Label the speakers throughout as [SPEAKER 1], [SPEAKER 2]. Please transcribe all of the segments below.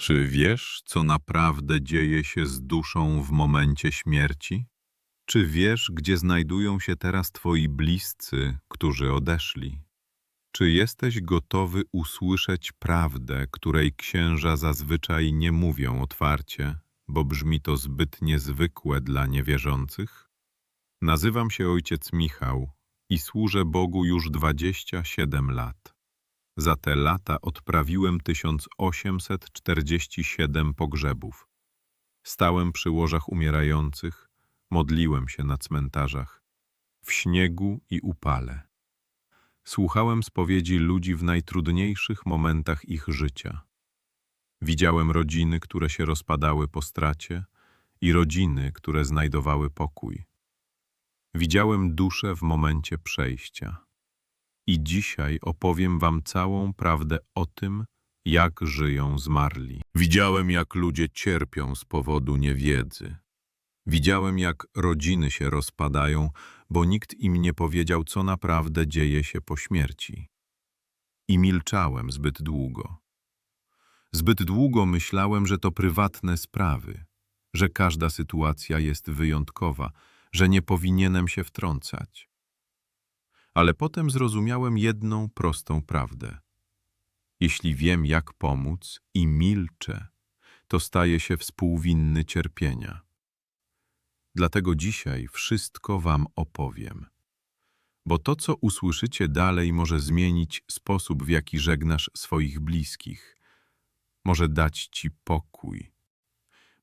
[SPEAKER 1] Czy wiesz, co naprawdę dzieje się z duszą w momencie śmierci? Czy wiesz, gdzie znajdują się teraz twoi bliscy, którzy odeszli? Czy jesteś gotowy usłyszeć prawdę, której księża zazwyczaj nie mówią otwarcie, bo brzmi to zbyt niezwykłe dla niewierzących? Nazywam się ojciec Michał i służę Bogu już 27 lat. Za te lata odprawiłem 1847 pogrzebów. Stałem przy łożach umierających, modliłem się na cmentarzach, w śniegu i upale. Słuchałem spowiedzi ludzi w najtrudniejszych momentach ich życia. Widziałem rodziny, które się rozpadały po stracie i rodziny, które znajdowały pokój. Widziałem duszę w momencie przejścia. I dzisiaj opowiem wam całą prawdę o tym, jak żyją zmarli. Widziałem, jak ludzie cierpią z powodu niewiedzy. Widziałem, jak rodziny się rozpadają, bo nikt im nie powiedział, co naprawdę dzieje się po śmierci. I milczałem zbyt długo. Zbyt długo myślałem, że to prywatne sprawy, że każda sytuacja jest wyjątkowa, że nie powinienem się wtrącać. Ale potem zrozumiałem jedną prostą prawdę. Jeśli wiem, jak pomóc i milczę, to staję się współwinny cierpienia. Dlatego dzisiaj wszystko wam opowiem. Bo to, co usłyszycie dalej, może zmienić sposób, w jaki żegnasz swoich bliskich. Może dać ci pokój.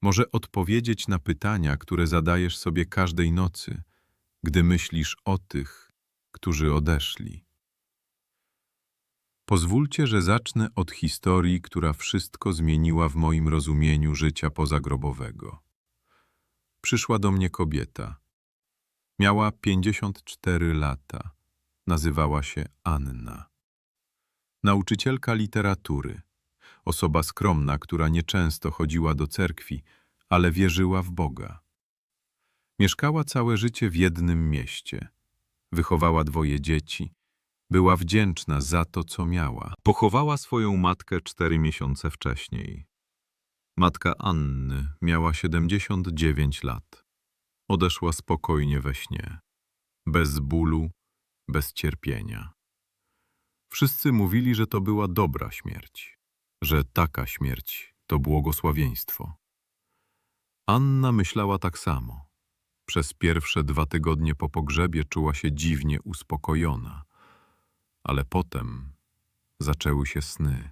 [SPEAKER 1] Może odpowiedzieć na pytania, które zadajesz sobie każdej nocy, gdy myślisz o tych, którzy odeszli. Pozwólcie, że zacznę od historii, która wszystko zmieniła w moim rozumieniu życia pozagrobowego. Przyszła do mnie kobieta. Miała 54 lata. Nazywała się Anna. Nauczycielka literatury. Osoba skromna, która nieczęsto chodziła do cerkwi, ale wierzyła w Boga. Mieszkała całe życie w jednym mieście. Wychowała dwoje dzieci. Była wdzięczna za to, co miała. Pochowała swoją matkę cztery miesiące wcześniej. Matka Anny miała 79 lat. Odeszła spokojnie we śnie. Bez bólu, bez cierpienia. Wszyscy mówili, że to była dobra śmierć, że taka śmierć to błogosławieństwo. Anna myślała tak samo. Przez pierwsze dwa tygodnie po pogrzebie czuła się dziwnie uspokojona, ale potem zaczęły się sny.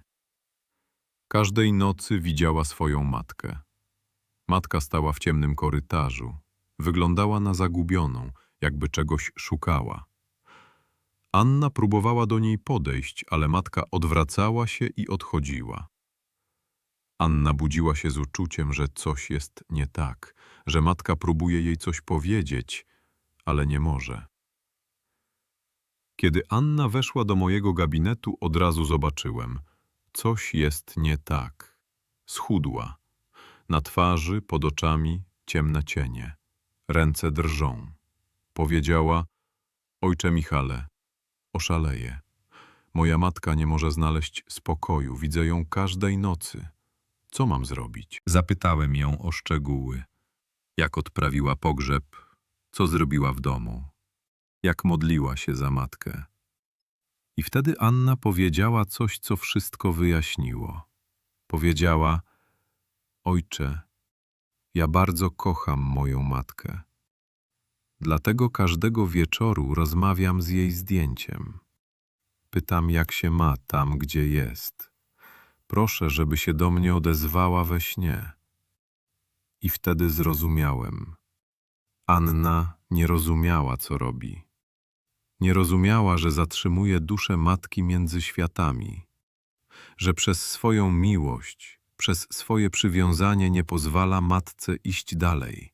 [SPEAKER 1] Każdej nocy widziała swoją matkę. Matka stała w ciemnym korytarzu. Wyglądała na zagubioną, jakby czegoś szukała. Anna próbowała do niej podejść, ale matka odwracała się i odchodziła. Anna budziła się z uczuciem, że coś jest nie tak, że matka próbuje jej coś powiedzieć, ale nie może. Kiedy Anna weszła do mojego gabinetu, od razu zobaczyłem – Coś jest nie tak. Schudła. Na twarzy, pod oczami ciemne cienie. Ręce drżą. Powiedziała, ojcze Michale, oszaleję. Moja matka nie może znaleźć spokoju, widzę ją każdej nocy. Co mam zrobić? Zapytałem ją o szczegóły. Jak odprawiła pogrzeb, co zrobiła w domu, jak modliła się za matkę. I wtedy Anna powiedziała coś, co wszystko wyjaśniło. Powiedziała, Ojcze, ja bardzo kocham moją matkę. Dlatego każdego wieczoru rozmawiam z jej zdjęciem. Pytam, jak się ma tam, gdzie jest. Proszę, żeby się do mnie odezwała we śnie. I wtedy zrozumiałem. Anna nie rozumiała, co robi. Nie rozumiała, że zatrzymuje duszę matki między światami, że przez swoją miłość, przez swoje przywiązanie nie pozwala matce iść dalej.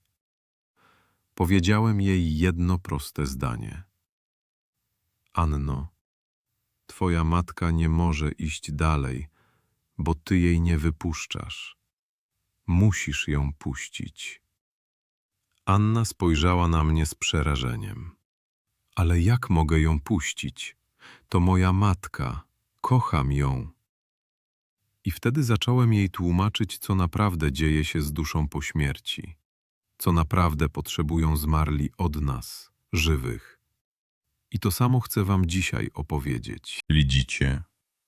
[SPEAKER 1] Powiedziałem jej jedno proste zdanie. Anno, twoja matka nie może iść dalej, bo ty jej nie wypuszczasz. Musisz ją puścić. Anna spojrzała na mnie z przerażeniem. Ale jak mogę ją puścić? To moja matka, kocham ją. I wtedy zacząłem jej tłumaczyć, co naprawdę dzieje się z duszą po śmierci, co naprawdę potrzebują zmarli od nas, żywych. I to samo chcę wam dzisiaj opowiedzieć. Widzicie,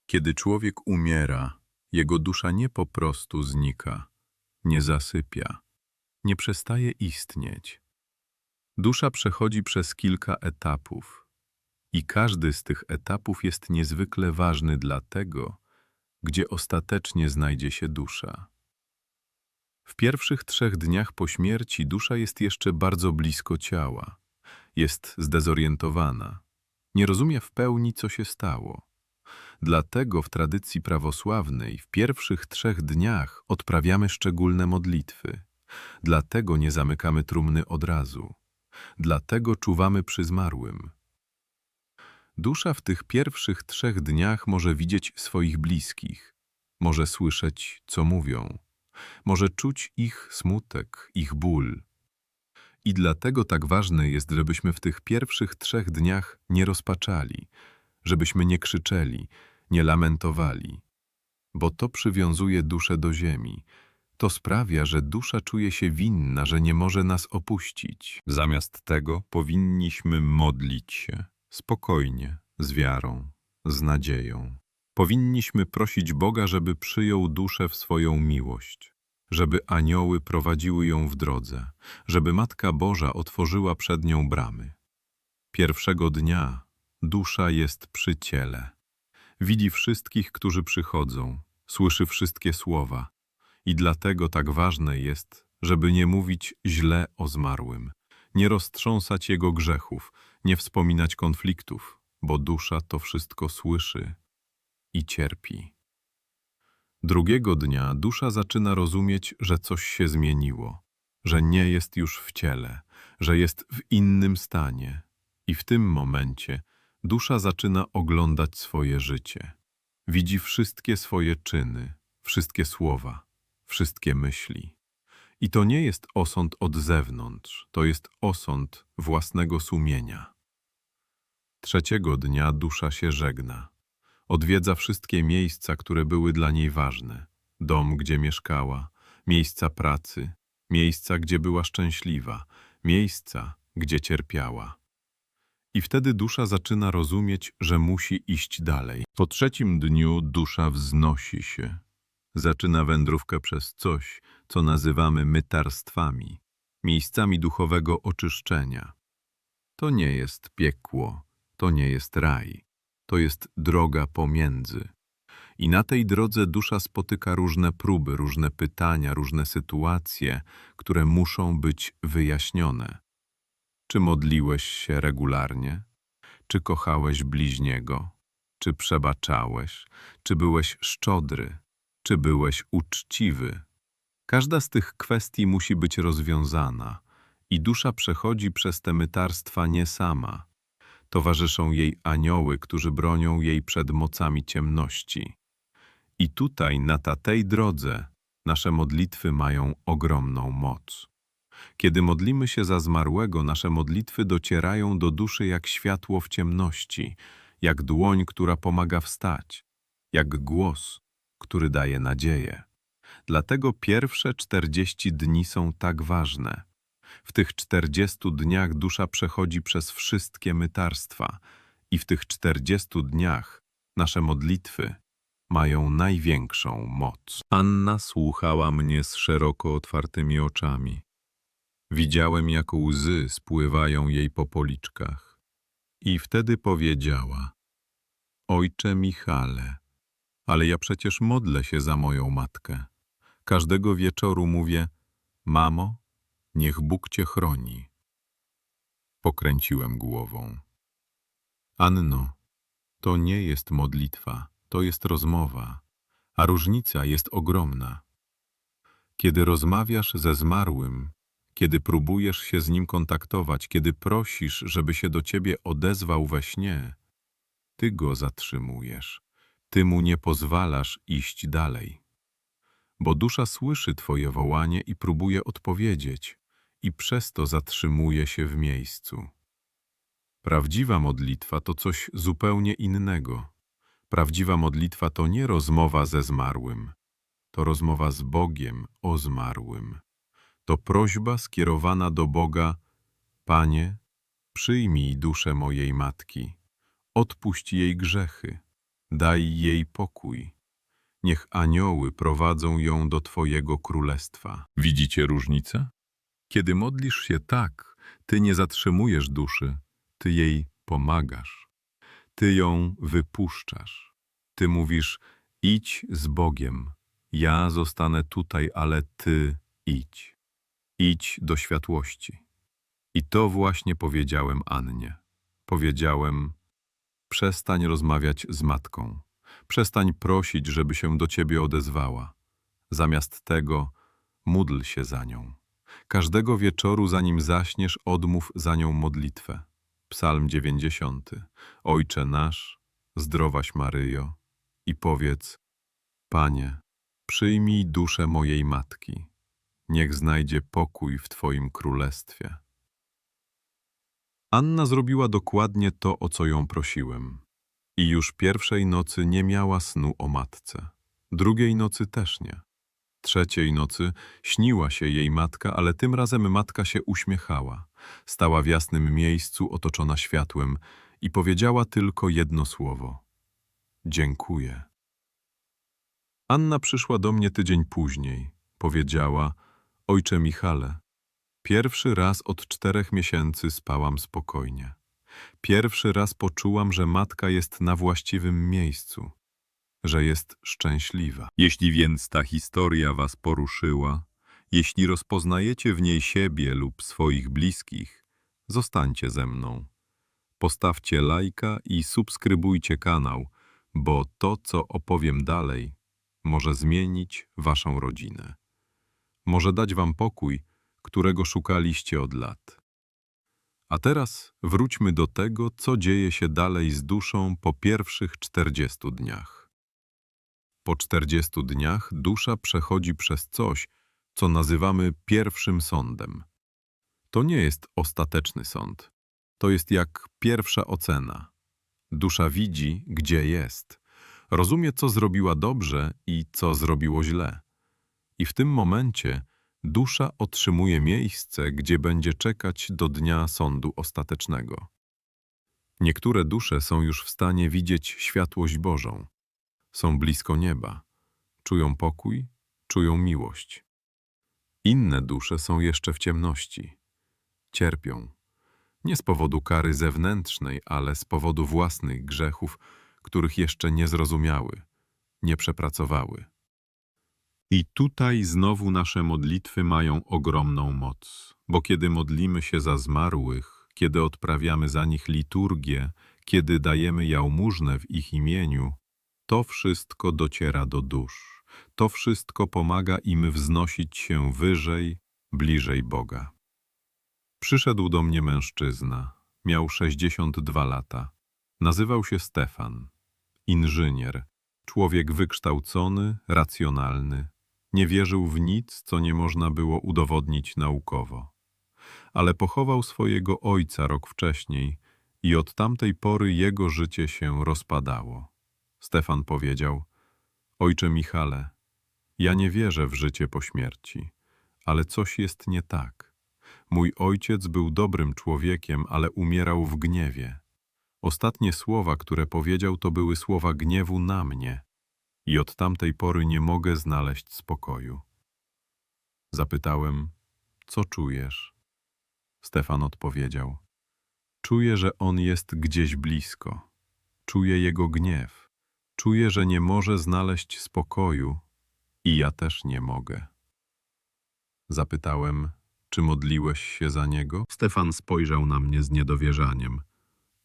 [SPEAKER 1] kiedy człowiek umiera, jego dusza nie po prostu znika, nie zasypia, nie przestaje istnieć. Dusza przechodzi przez kilka etapów i każdy z tych etapów jest niezwykle ważny dla tego, gdzie ostatecznie znajdzie się dusza. W pierwszych trzech dniach po śmierci dusza jest jeszcze bardzo blisko ciała. Jest zdezorientowana. Nie rozumie w pełni, co się stało. Dlatego w tradycji prawosławnej w pierwszych trzech dniach odprawiamy szczególne modlitwy. Dlatego nie zamykamy trumny od razu. Dlatego czuwamy przy zmarłym. Dusza w tych pierwszych trzech dniach może widzieć swoich bliskich, może słyszeć, co mówią, może czuć ich smutek, ich ból. I dlatego tak ważne jest, żebyśmy w tych pierwszych trzech dniach nie rozpaczali, żebyśmy nie krzyczeli, nie lamentowali, bo to przywiązuje duszę do ziemi. To sprawia, że dusza czuje się winna, że nie może nas opuścić. Zamiast tego powinniśmy modlić się spokojnie, z wiarą, z nadzieją. Powinniśmy prosić Boga, żeby przyjął duszę w swoją miłość, żeby anioły prowadziły ją w drodze, żeby Matka Boża otworzyła przed nią bramy. Pierwszego dnia dusza jest przy ciele. Widzi wszystkich, którzy przychodzą, słyszy wszystkie słowa i dlatego tak ważne jest, żeby nie mówić źle o zmarłym, nie roztrząsać jego grzechów, nie wspominać konfliktów, bo dusza to wszystko słyszy i cierpi. Drugiego dnia dusza zaczyna rozumieć, że coś się zmieniło, że nie jest już w ciele, że jest w innym stanie i w tym momencie dusza zaczyna oglądać swoje życie. Widzi wszystkie swoje czyny, wszystkie słowa, wszystkie myśli. I to nie jest osąd od zewnątrz, to jest osąd własnego sumienia. Trzeciego dnia dusza się żegna. Odwiedza wszystkie miejsca, które były dla niej ważne. Dom, gdzie mieszkała, miejsca pracy, miejsca, gdzie była szczęśliwa, miejsca, gdzie cierpiała. I wtedy dusza zaczyna rozumieć, że musi iść dalej. Po trzecim dniu dusza wznosi się. Zaczyna wędrówkę przez coś, co nazywamy mytarstwami, miejscami duchowego oczyszczenia. To nie jest piekło, to nie jest raj, to jest droga pomiędzy. I na tej drodze dusza spotyka różne próby, różne pytania, różne sytuacje, które muszą być wyjaśnione. Czy modliłeś się regularnie? Czy kochałeś bliźniego? Czy przebaczałeś? Czy byłeś szczodry? Czy byłeś uczciwy? Każda z tych kwestii musi być rozwiązana i dusza przechodzi przez te mytarstwa nie sama. Towarzyszą jej anioły, którzy bronią jej przed mocami ciemności. I tutaj, na ta tej drodze, nasze modlitwy mają ogromną moc. Kiedy modlimy się za zmarłego, nasze modlitwy docierają do duszy jak światło w ciemności, jak dłoń, która pomaga wstać, jak głos, który daje nadzieję. Dlatego pierwsze czterdzieści dni są tak ważne. W tych czterdziestu dniach dusza przechodzi przez wszystkie mytarstwa i w tych czterdziestu dniach nasze modlitwy mają największą moc. Anna słuchała mnie z szeroko otwartymi oczami. Widziałem, jak łzy spływają jej po policzkach. I wtedy powiedziała, Ojcze Michale, ale ja przecież modlę się za moją matkę. Każdego wieczoru mówię, Mamo, niech Bóg cię chroni. Pokręciłem głową. Anno, to nie jest modlitwa, to jest rozmowa, a różnica jest ogromna. Kiedy rozmawiasz ze zmarłym, kiedy próbujesz się z nim kontaktować, kiedy prosisz, żeby się do ciebie odezwał we śnie, ty go zatrzymujesz, ty mu nie pozwalasz iść dalej. Bo dusza słyszy twoje wołanie i próbuje odpowiedzieć, i przez to zatrzymuje się w miejscu. Prawdziwa modlitwa to coś zupełnie innego. Prawdziwa modlitwa to nie rozmowa ze zmarłym, to rozmowa z Bogiem o zmarłym. To prośba skierowana do Boga: Panie, przyjmij duszę mojej matki, odpuść jej grzechy, daj jej pokój. Niech anioły prowadzą ją do Twojego królestwa. Widzicie różnicę? Kiedy modlisz się tak, Ty nie zatrzymujesz duszy, Ty jej pomagasz. Ty ją wypuszczasz. Ty mówisz, idź z Bogiem. Ja zostanę tutaj, ale Ty idź. Idź do światłości. I to właśnie powiedziałem Annie. Powiedziałem, przestań rozmawiać z matką. Przestań prosić, żeby się do ciebie odezwała. Zamiast tego módl się za nią. Każdego wieczoru, zanim zaśniesz, odmów za nią modlitwę. Psalm 90. Ojcze nasz, zdrowaś Maryjo, i powiedz, Panie, przyjmij duszę mojej matki. Niech znajdzie pokój w Twoim królestwie. Anna zrobiła dokładnie to, o co ją prosiłem. I już pierwszej nocy nie miała snu o matce. Drugiej nocy też nie. Trzeciej nocy śniła się jej matka, ale tym razem matka się uśmiechała. Stała w jasnym miejscu, otoczona światłem i powiedziała tylko jedno słowo. Dziękuję. Anna przyszła do mnie tydzień później. Powiedziała, ojcze Michale, pierwszy raz od czterech miesięcy spałam spokojnie. Pierwszy raz poczułam, że matka jest na właściwym miejscu, że jest szczęśliwa. Jeśli więc ta historia was poruszyła, jeśli rozpoznajecie w niej siebie lub swoich bliskich, zostańcie ze mną. Postawcie lajka i subskrybujcie kanał, bo to, co opowiem dalej, może zmienić waszą rodzinę. Może dać wam pokój, którego szukaliście od lat. A teraz wróćmy do tego, co dzieje się dalej z duszą po pierwszych 40 dniach. Po 40 dniach dusza przechodzi przez coś, co nazywamy pierwszym sądem. To nie jest ostateczny sąd. To jest jak pierwsza ocena. Dusza widzi, gdzie jest. Rozumie, co zrobiła dobrze i co zrobiło źle. I w tym momencie dusza otrzymuje miejsce, gdzie będzie czekać do dnia sądu ostatecznego. Niektóre dusze są już w stanie widzieć światłość Bożą. Są blisko nieba. Czują pokój, czują miłość. Inne dusze są jeszcze w ciemności. Cierpią. Nie z powodu kary zewnętrznej, ale z powodu własnych grzechów, których jeszcze nie zrozumiały, nie przepracowały. I tutaj znowu nasze modlitwy mają ogromną moc, bo kiedy modlimy się za zmarłych, kiedy odprawiamy za nich liturgię, kiedy dajemy jałmużnę w ich imieniu, to wszystko dociera do dusz. To wszystko pomaga im wznosić się wyżej, bliżej Boga. Przyszedł do mnie mężczyzna. Miał 62 lata. Nazywał się Stefan. Inżynier. Człowiek wykształcony, racjonalny, nie wierzył w nic, co nie można było udowodnić naukowo. Ale pochował swojego ojca rok wcześniej i od tamtej pory jego życie się rozpadało. Stefan powiedział, Ojcze Michale, ja nie wierzę w życie po śmierci, ale coś jest nie tak. Mój ojciec był dobrym człowiekiem, ale umierał w gniewie. Ostatnie słowa, które powiedział, to były słowa gniewu na mnie, i od tamtej pory nie mogę znaleźć spokoju. Zapytałem, co czujesz? Stefan odpowiedział, czuję, że on jest gdzieś blisko. Czuję jego gniew. Czuję, że nie może znaleźć spokoju i ja też nie mogę. Zapytałem, czy modliłeś się za niego? Stefan spojrzał na mnie z niedowierzaniem.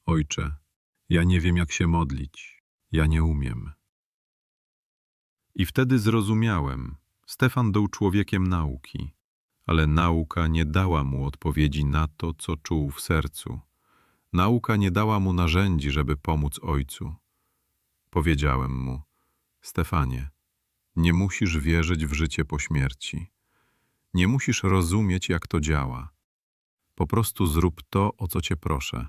[SPEAKER 1] Ojcze, ja nie wiem, jak się modlić. Ja nie umiem. I wtedy zrozumiałem, Stefan był człowiekiem nauki, ale nauka nie dała mu odpowiedzi na to, co czuł w sercu. Nauka nie dała mu narzędzi, żeby pomóc ojcu. Powiedziałem mu, Stefanie, nie musisz wierzyć w życie po śmierci. Nie musisz rozumieć, jak to działa. Po prostu zrób to, o co cię proszę.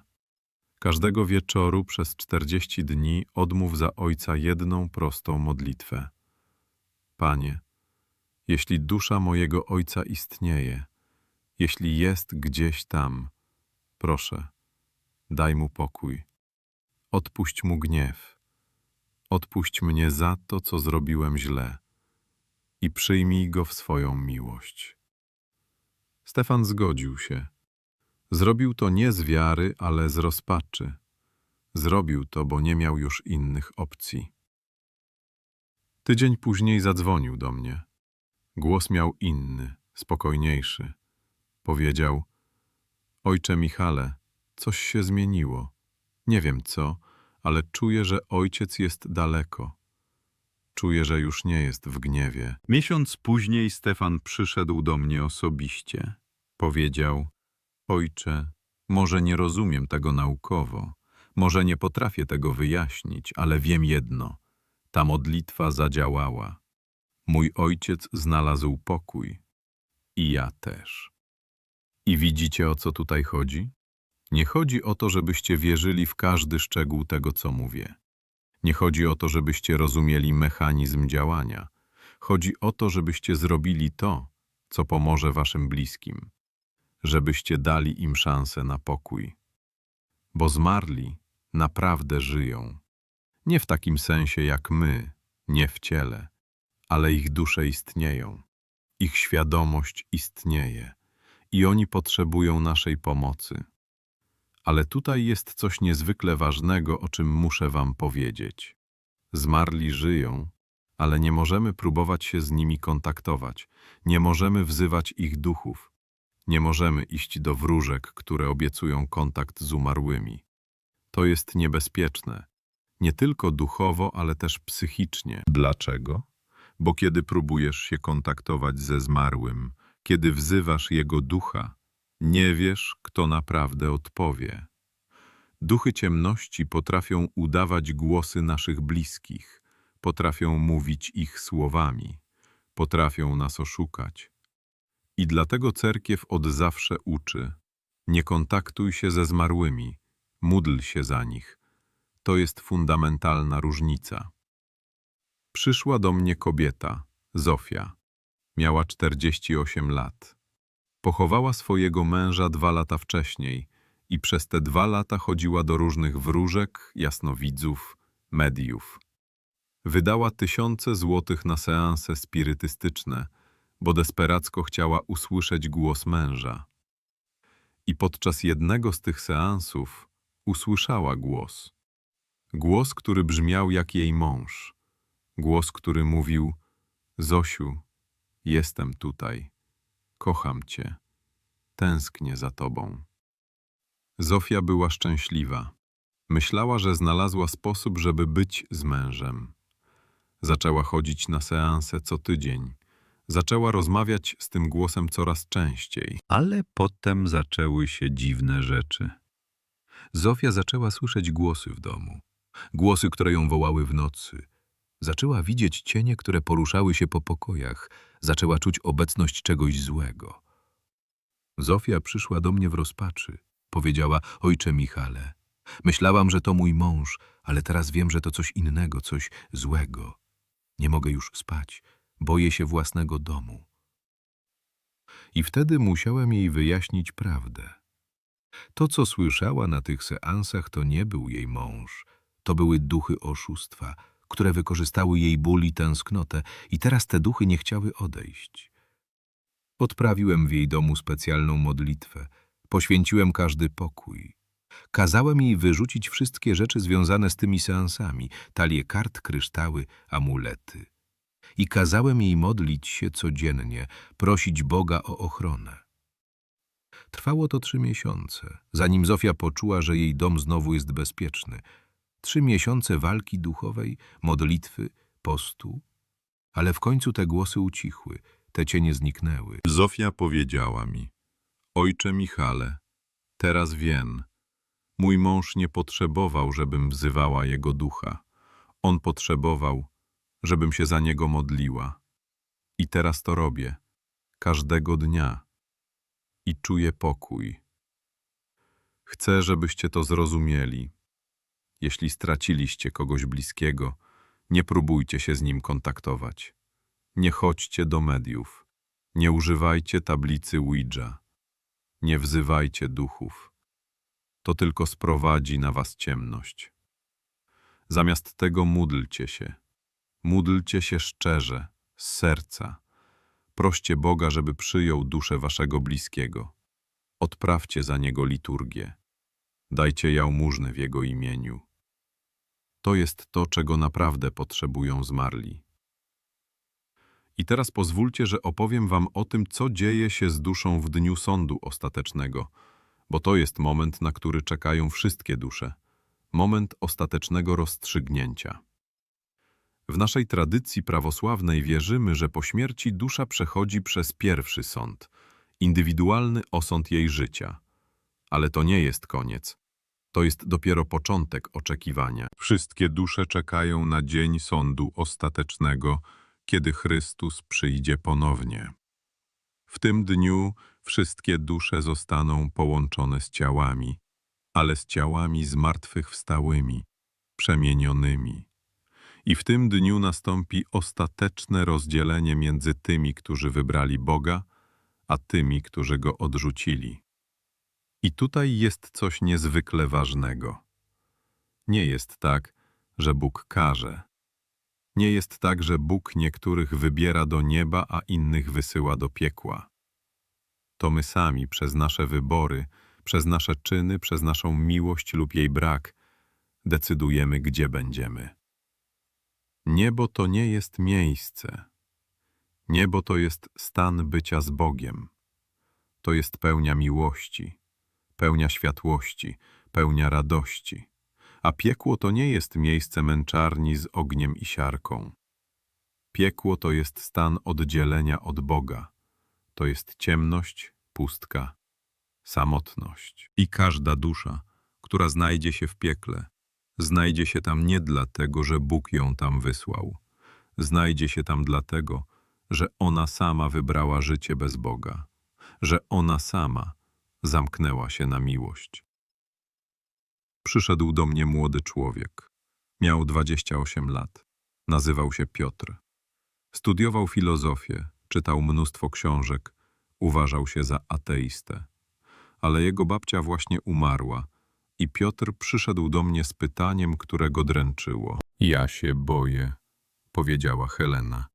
[SPEAKER 1] Każdego wieczoru przez czterdzieści dni odmów za ojca jedną prostą modlitwę. Panie, jeśli dusza mojego ojca istnieje, jeśli jest gdzieś tam, proszę, daj mu pokój. Odpuść mu gniew. Odpuść mnie za to, co zrobiłem źle i przyjmij go w swoją miłość. Stefan zgodził się. Zrobił to nie z wiary, ale z rozpaczy. Zrobił to, bo nie miał już innych opcji. Tydzień później zadzwonił do mnie. Głos miał inny, spokojniejszy. Powiedział: Ojcze Michale, coś się zmieniło. Nie wiem co, ale czuję, że ojciec jest daleko. Czuję, że już nie jest w gniewie. Miesiąc później Stefan przyszedł do mnie osobiście. Powiedział: Ojcze, może nie rozumiem tego naukowo, może nie potrafię tego wyjaśnić, ale wiem jedno: ta modlitwa zadziałała. Mój ojciec znalazł pokój. I ja też. I widzicie, o co tutaj chodzi? Nie chodzi o to, żebyście wierzyli w każdy szczegół tego, co mówię. Nie chodzi o to, żebyście rozumieli mechanizm działania. Chodzi o to, żebyście zrobili to, co pomoże waszym bliskim. Żebyście dali im szansę na pokój. Bo zmarli naprawdę żyją. Nie w takim sensie jak my, nie w ciele, ale ich dusze istnieją. Ich świadomość istnieje i oni potrzebują naszej pomocy. Ale tutaj jest coś niezwykle ważnego, o czym muszę wam powiedzieć. Zmarli żyją, ale nie możemy próbować się z nimi kontaktować, nie możemy wzywać ich duchów, nie możemy iść do wróżek, które obiecują kontakt z umarłymi. To jest niebezpieczne, nie tylko duchowo, ale też psychicznie. Dlaczego? Bo kiedy próbujesz się kontaktować ze zmarłym, kiedy wzywasz jego ducha, nie wiesz, kto naprawdę odpowie. Duchy ciemności potrafią udawać głosy naszych bliskich, potrafią mówić ich słowami, potrafią nas oszukać. I dlatego cerkiew od zawsze uczy: nie kontaktuj się ze zmarłymi, módl się za nich. To jest fundamentalna różnica. Przyszła do mnie kobieta, Zofia. Miała 48 lat. Pochowała swojego męża dwa lata wcześniej i przez te dwa lata chodziła do różnych wróżek, jasnowidzów, mediów. Wydała tysiące złotych na seanse spirytystyczne, bo desperacko chciała usłyszeć głos męża. I podczas jednego z tych seansów usłyszała głos. Głos, który brzmiał jak jej mąż. Głos, który mówił: Zosiu, jestem tutaj. Kocham cię. Tęsknię za tobą. Zofia była szczęśliwa. Myślała, że znalazła sposób, żeby być z mężem. Zaczęła chodzić na seanse co tydzień. Zaczęła rozmawiać z tym głosem coraz częściej. Ale potem zaczęły się dziwne rzeczy. Zofia zaczęła słyszeć głosy w domu. Głosy, które ją wołały w nocy. Zaczęła widzieć cienie, które poruszały się po pokojach. Zaczęła czuć obecność czegoś złego. Zofia przyszła do mnie w rozpaczy. Powiedziała, ojcze Michale, myślałam, że to mój mąż, ale teraz wiem, że to coś innego, coś złego. Nie mogę już spać, boję się własnego domu. I wtedy musiałem jej wyjaśnić prawdę. To, co słyszała na tych seansach, to nie był jej mąż. To były duchy oszustwa, które wykorzystały jej ból i tęsknotę i teraz te duchy nie chciały odejść. Odprawiłem w jej domu specjalną modlitwę, poświęciłem każdy pokój. Kazałem jej wyrzucić wszystkie rzeczy związane z tymi seansami, talie kart, kryształy, amulety. I kazałem jej modlić się codziennie, prosić Boga o ochronę. Trwało to trzy miesiące, zanim Zofia poczuła, że jej dom znowu jest bezpieczny. Trzy miesiące walki duchowej, modlitwy, postu. Ale w końcu te głosy ucichły, te cienie zniknęły. Zofia powiedziała mi, ojcze Michale, teraz wiem, mój mąż nie potrzebował, żebym wzywała jego ducha. On potrzebował, żebym się za niego modliła. I teraz to robię, każdego dnia. I czuję pokój. Chcę, żebyście to zrozumieli. Jeśli straciliście kogoś bliskiego, nie próbujcie się z nim kontaktować. Nie chodźcie do mediów. Nie używajcie tablicy Ouija. Nie wzywajcie duchów. To tylko sprowadzi na was ciemność. Zamiast tego módlcie się. Módlcie się szczerze, z serca. Proście Boga, żeby przyjął duszę waszego bliskiego. Odprawcie za niego liturgię. Dajcie jałmużnę w jego imieniu. To jest to, czego naprawdę potrzebują zmarli. I teraz pozwólcie, że opowiem wam o tym, co dzieje się z duszą w dniu sądu ostatecznego, bo to jest moment, na który czekają wszystkie dusze. Moment ostatecznego rozstrzygnięcia. W naszej tradycji prawosławnej wierzymy, że po śmierci dusza przechodzi przez pierwszy sąd, indywidualny osąd jej życia. Ale to nie jest koniec. To jest dopiero początek oczekiwania. Wszystkie dusze czekają na dzień sądu ostatecznego, kiedy Chrystus przyjdzie ponownie. W tym dniu wszystkie dusze zostaną połączone z ciałami, ale z ciałami zmartwychwstałymi, przemienionymi. I w tym dniu nastąpi ostateczne rozdzielenie między tymi, którzy wybrali Boga, a tymi, którzy Go odrzucili. I tutaj jest coś niezwykle ważnego. Nie jest tak, że Bóg karze. Nie jest tak, że Bóg niektórych wybiera do nieba, a innych wysyła do piekła. To my sami przez nasze wybory, przez nasze czyny, przez naszą miłość lub jej brak decydujemy, gdzie będziemy. Niebo to nie jest miejsce. Niebo to jest stan bycia z Bogiem. To jest pełnia miłości, pełnia światłości, pełnia radości. A piekło to nie jest miejsce męczarni z ogniem i siarką. Piekło to jest stan oddzielenia od Boga. To jest ciemność, pustka, samotność. I każda dusza, która znajdzie się w piekle, znajdzie się tam nie dlatego, że Bóg ją tam wysłał. Znajdzie się tam dlatego, że ona sama wybrała życie bez Boga, że ona sama zamknęła się na miłość. Przyszedł do mnie młody człowiek. Miał 28 lat. Nazywał się Piotr. Studiował filozofię, czytał mnóstwo książek, uważał się za ateistę. Ale jego babcia właśnie umarła i Piotr przyszedł do mnie z pytaniem, które go dręczyło. Ja się boję, powiedziała Helena.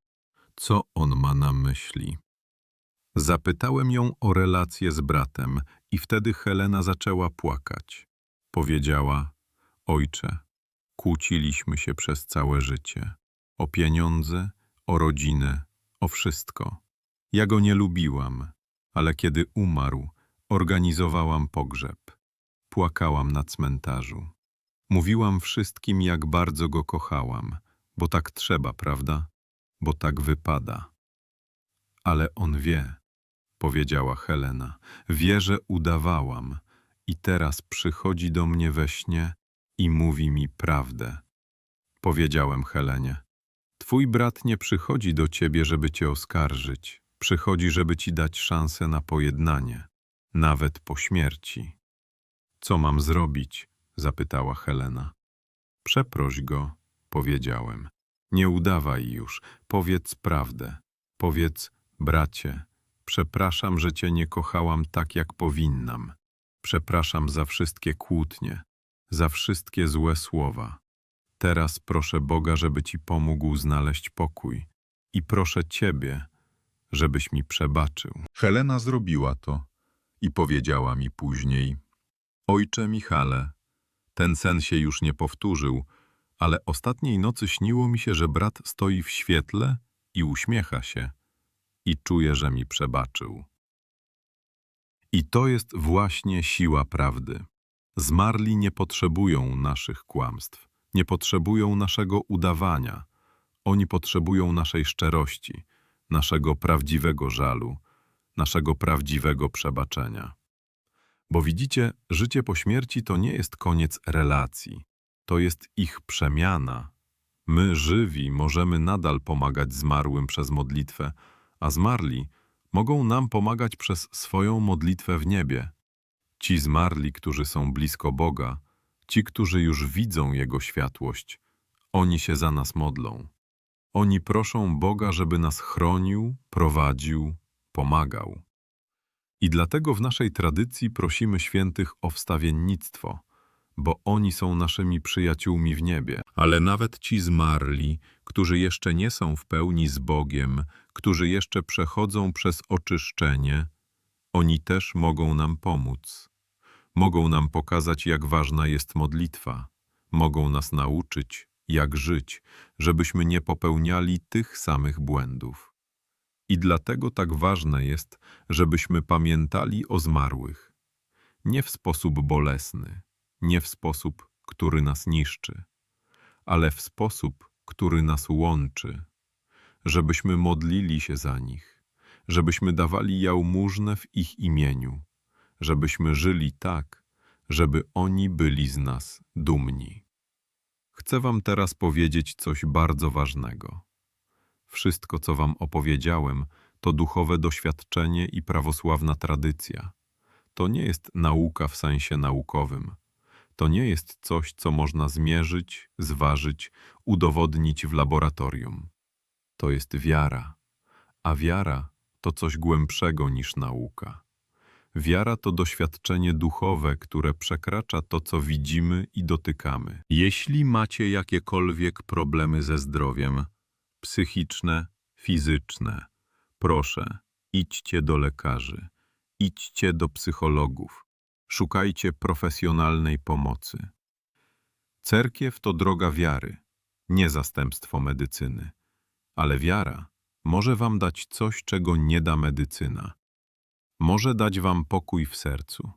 [SPEAKER 1] Co on ma na myśli? Zapytałem ją o relację z bratem i wtedy Helena zaczęła płakać. Powiedziała, ojcze, kłóciliśmy się przez całe życie. O pieniądze, o rodzinę, o wszystko. Ja go nie lubiłam, ale kiedy umarł, organizowałam pogrzeb. Płakałam na cmentarzu. Mówiłam wszystkim, jak bardzo go kochałam, bo tak trzeba, prawda? Bo tak wypada. Ale on wie, powiedziała Helena. Wie, że udawałam i teraz przychodzi do mnie we śnie i mówi mi prawdę. Powiedziałem Helenie. Twój brat nie przychodzi do ciebie, żeby cię oskarżyć. Przychodzi, żeby ci dać szansę na pojednanie, nawet po śmierci. Co mam zrobić? zapytała Helena. Przeproś go, powiedziałem. Nie udawaj już, powiedz prawdę. Powiedz, bracie, przepraszam, że cię nie kochałam tak, jak powinnam. Przepraszam za wszystkie kłótnie, za wszystkie złe słowa. Teraz proszę Boga, żeby ci pomógł znaleźć pokój. I proszę ciebie, żebyś mi przebaczył. Helena zrobiła to i powiedziała mi później: Ojcze Michale, ten sen się już nie powtórzył, ale ostatniej nocy śniło mi się, że brat stoi w świetle i uśmiecha się i czuje, że mi przebaczył. I to jest właśnie siła prawdy. Zmarli nie potrzebują naszych kłamstw, nie potrzebują naszego udawania. Oni potrzebują naszej szczerości, naszego prawdziwego żalu, naszego prawdziwego przebaczenia. Bo widzicie, życie po śmierci to nie jest koniec relacji, to jest ich przemiana. My, żywi, możemy nadal pomagać zmarłym przez modlitwę, a zmarli mogą nam pomagać przez swoją modlitwę w niebie. Ci zmarli, którzy są blisko Boga, ci, którzy już widzą Jego światłość, oni się za nas modlą. Oni proszą Boga, żeby nas chronił, prowadził, pomagał. I dlatego w naszej tradycji prosimy świętych o wstawiennictwo, bo oni są naszymi przyjaciółmi w niebie. Ale nawet ci zmarli, którzy jeszcze nie są w pełni z Bogiem, którzy jeszcze przechodzą przez oczyszczenie, oni też mogą nam pomóc. Mogą nam pokazać, jak ważna jest modlitwa. Mogą nas nauczyć, jak żyć, żebyśmy nie popełniali tych samych błędów. I dlatego tak ważne jest, żebyśmy pamiętali o zmarłych. Nie w sposób bolesny, nie w sposób, który nas niszczy, ale w sposób, który nas łączy. Żebyśmy modlili się za nich, żebyśmy dawali jałmużnę w ich imieniu, żebyśmy żyli tak, żeby oni byli z nas dumni. Chcę wam teraz powiedzieć coś bardzo ważnego. Wszystko, co wam opowiedziałem, to duchowe doświadczenie i prawosławna tradycja. To nie jest nauka w sensie naukowym. To nie jest coś, co można zmierzyć, zważyć, udowodnić w laboratorium. To jest wiara, a wiara to coś głębszego niż nauka. Wiara to doświadczenie duchowe, które przekracza to, co widzimy i dotykamy. Jeśli macie jakiekolwiek problemy ze zdrowiem, psychiczne, fizyczne, proszę, idźcie do lekarzy, idźcie do psychologów, szukajcie profesjonalnej pomocy. Cerkiew to droga wiary, nie zastępstwo medycyny, ale wiara może wam dać coś, czego nie da medycyna. Może dać wam pokój w sercu,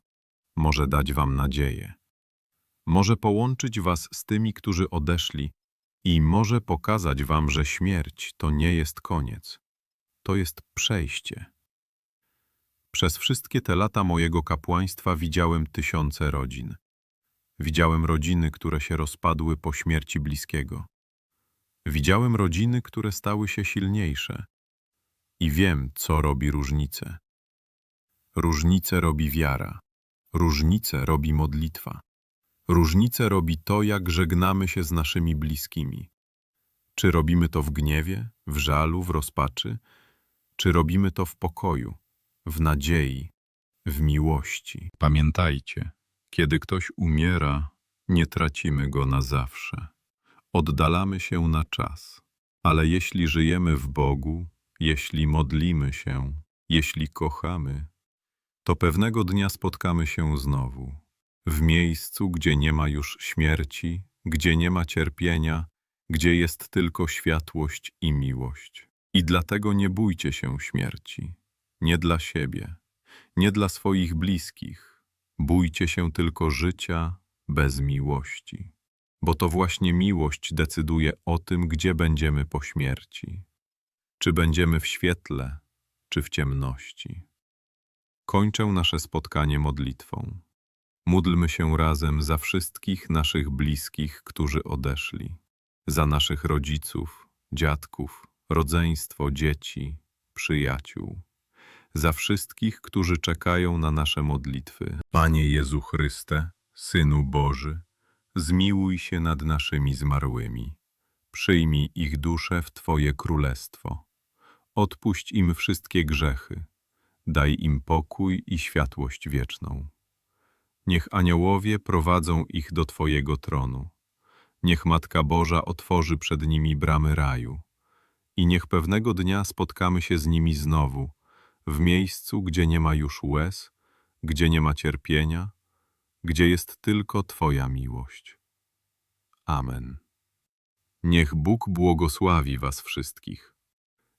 [SPEAKER 1] może dać wam nadzieję, może połączyć was z tymi, którzy odeszli i może pokazać wam, że śmierć to nie jest koniec, to jest przejście. Przez wszystkie te lata mojego kapłaństwa widziałem tysiące rodzin. Widziałem rodziny, które się rozpadły po śmierci bliskiego. Widziałem rodziny, które stały się silniejsze. I wiem, co robi różnicę. Różnicę robi wiara. Różnicę robi modlitwa. Różnicę robi to, jak żegnamy się z naszymi bliskimi. Czy robimy to w gniewie, w żalu, w rozpaczy, czy robimy to w pokoju, w nadziei, w miłości. Pamiętajcie, kiedy ktoś umiera, nie tracimy go na zawsze. Oddalamy się na czas, ale jeśli żyjemy w Bogu, jeśli modlimy się, jeśli kochamy, to pewnego dnia spotkamy się znowu, w miejscu, gdzie nie ma już śmierci, gdzie nie ma cierpienia, gdzie jest tylko światłość i miłość. I dlatego nie bójcie się śmierci, nie dla siebie, nie dla swoich bliskich. Bójcie się tylko życia bez miłości, bo to właśnie miłość decyduje o tym, gdzie będziemy po śmierci. Czy będziemy w świetle, czy w ciemności. Kończę nasze spotkanie modlitwą. Módlmy się razem za wszystkich naszych bliskich, którzy odeszli, za naszych rodziców, dziadków, rodzeństwo, dzieci, przyjaciół, za wszystkich, którzy czekają na nasze modlitwy. Panie Jezu Chryste, Synu Boży, zmiłuj się nad naszymi zmarłymi. Przyjmij ich dusze w Twoje królestwo. Odpuść im wszystkie grzechy. Daj im pokój i światłość wieczną. Niech aniołowie prowadzą ich do Twojego tronu. Niech Matka Boża otworzy przed nimi bramy raju. I niech pewnego dnia spotkamy się z nimi znowu, w miejscu, gdzie nie ma już łez, gdzie nie ma cierpienia, gdzie jest tylko Twoja miłość. Amen. Niech Bóg błogosławi Was wszystkich.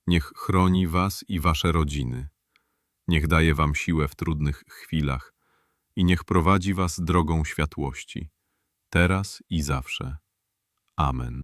[SPEAKER 1] Niech chroni Was i Wasze rodziny. Niech daje Wam siłę w trudnych chwilach i niech prowadzi Was drogą światłości, teraz i zawsze. Amen.